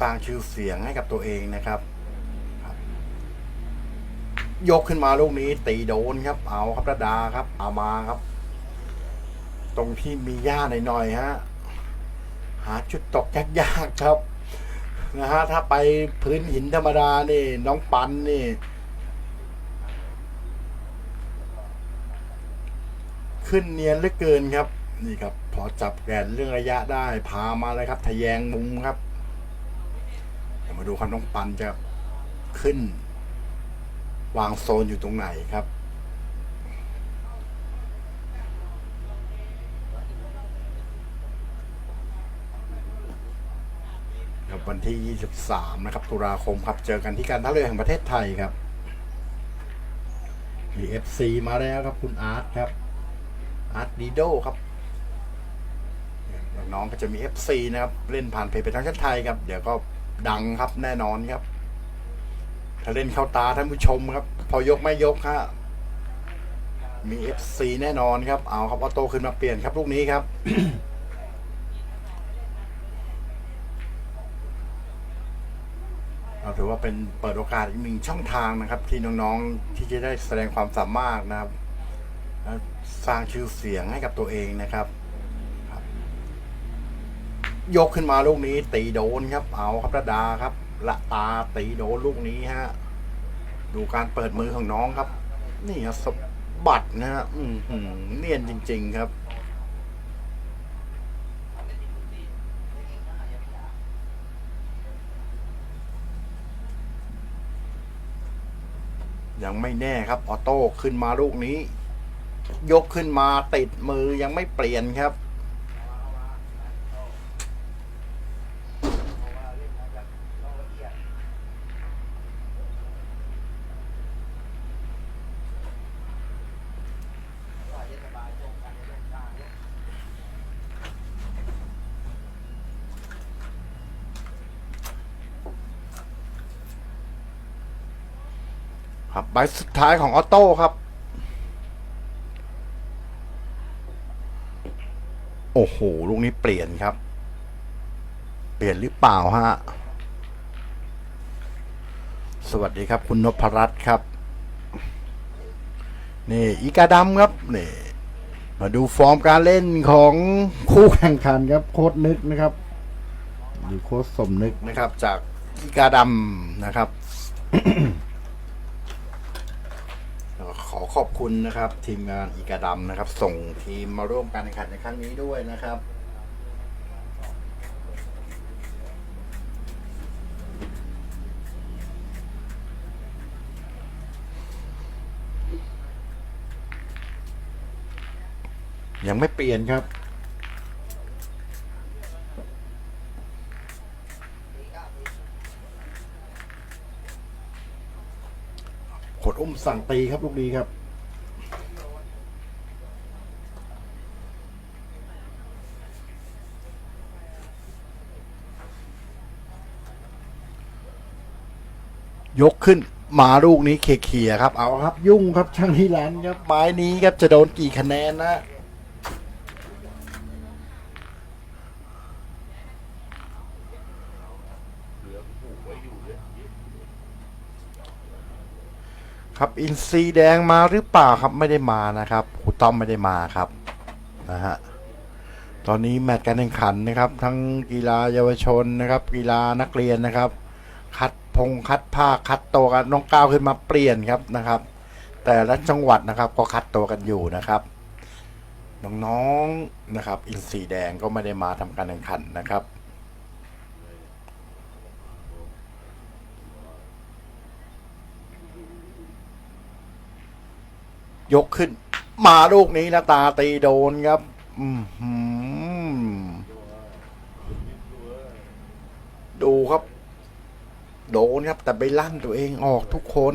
สร้างชื่อเสียงให้กับตัวเองนะครับ ยกขึ้นมาลูกนี้ตีโดนครับ เอาครับระดาครับ เอามาครับ ตรงที่มีหญ้าหน่อยๆฮะหาจุดตกยากๆครับนะฮะถ้าไปพื้นหินธรรมดานี่ น้องปันนี่ขึ้นเนียนเหลือเกินครับ นี่ครับ พอจับแกนเรื่องระยะได้ พามาเลยครับ ทะแยงมุมครับ ยวมาดูครับน้องปันจะขึ้น วางโซนอยู่ตรงไหนครับ วันที่ 23 นะครับ ตุลาคมครับ เจอกันที่การท่าเรือแห่งประเทศไทยครับมี FC มาแล้วครับคุณอาร์ตครับ อาร์ตดีโดครับน้องก็จะมี FC นะครับ เล่นผ่านเพจเป็นทางชาติไทยครับ เดี๋ยวก็ ดังครับแน่นอนครับ ถ้าเล่นเข้าตาท่านผู้ชมครับ พอยกไม่ยกฮะมี FC แน่นอนครับ เอาครับออโต้ขึ้นมาเปลี่ยนครับลูกนี้ครับเราถือว่าเป็นเปิดโอกาสอีกหนึ่งช่องทางนะครับ ที่น้องๆที่จะได้แสดงความสามารถนะครับ สร้างชื่อเสียงให้กับตัวเองนะครับ ยกขึ้นมาลูกนี้ ตีโดนครับเอาครับระดาครับ ละตาตีโดนลูกนี้ฮะดูการเปิดมือของน้องครับ นี่ครับสบัดนะฮะอื้อหือเนียนจริง ๆครับยังไม่แน่ครับ ออโต้ขึ้นมาลูกนี้ ยกขึ้นมาติดมือยังไม่เปลี่ยนครับ ครับใบสุดท้ายของออโต้ครับ โอ้โห ลูกนี้เปลี่ยนครับ เปลี่ยนหรือเปล่าฮะ สวัสดีครับ คุณนพรัตน์ครับ นี่อีกาดำครับ นี่ มาดูฟอร์มการเล่นของคู่แข่งขันครับ โค้ดนึกนะครับ หรือโค้ดสมนึกนะครับ จากอีกาดำนะครับ ขอขอบคุณนะครับ ทีมงานอีกาดำนะครับ ส่งทีมมาร่วมการแข่งขันในครั้งนี้ด้วยนะครับยังไม่เปลี่ยนครับ ดอุ้มสั่งตีครับลูกดีครับ ยกขึ้นมาลูกนี้เคลียๆครับ เอาครับ ยุ่งครับช่างที่ร้านครับไม้นี้ครับจะโดนกี่คะแนนนะ ครับอินซีแดงมาหรือเปล่าครับไม่ได้มานะครับครูต้อมไม่ได้มาครับนะฮะตอนนี้แมตช์การแข่งขันนะครับ ทั้งกีฬาเยาวชนนะครับ กีฬานักเรียนนะครับ คัดพงคัดผ้าคัดตัวกันน้องก้าวขึ้นมาเปลี่ยนครับนะครับ แต่ละจังหวัดนะครับก็คัดตัวกันอยู่นะครับน้องๆนะครับ อินซีแดงก็ไม่ได้มาทำการแข่งขันนะครับ ยกขึ้น มาลูกนี้นะตาตีโดนครับ อือหือดูครับ โดนครับ แต่ไปลั่นตัวเองออกทุกคน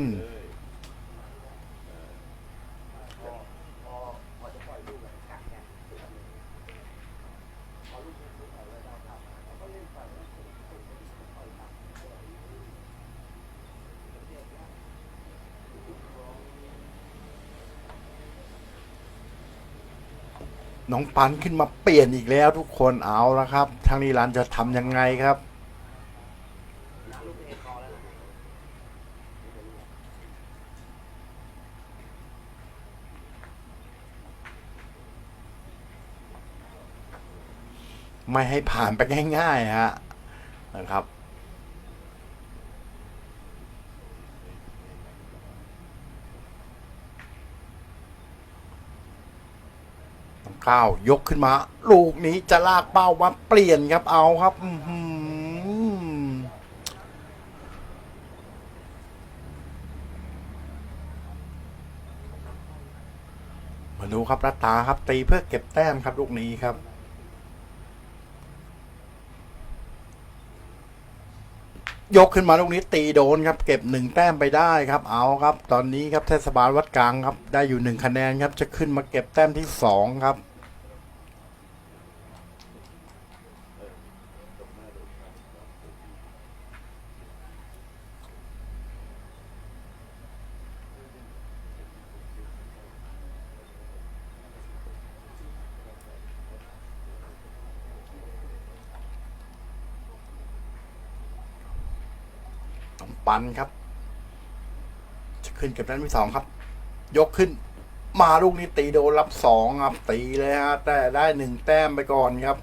น้องปันขึ้นมาเปลี่ยนอีกแล้วทุกคนเอาแล้วครับ ทางนี้รันจะทำยังไงครับ ไม่ให้ผ่านไปง่ายๆฮะนะครับ้ายกขึ้นมา ลูกนี้จะลากเป้ามาเปลี่ยนครับเอาครับอื้อหือมาดูครับรัตตาครับตีเพื่อเก็บแต้มครับลูกนี้ครับยกขึ้นมาลูกนี้ตีโดนครับ เก็บหนึ่งแต้มไปได้ครับ เอาครับ ตอนนี้ครับเทศบาลวัดกลางครับ ได้อยู่หนึ่งคะแนนครับ จะขึ้นมาเก็บแต้มที่สองครับ ต้องปันครับ จะขึ้นเก็บแต้มที่สองครับ ยกขึ้น มาลูกนี้ตีโดนรับสองครับตีเลยฮะแต่ได้หนึ่งแต้มไปก่อนครับ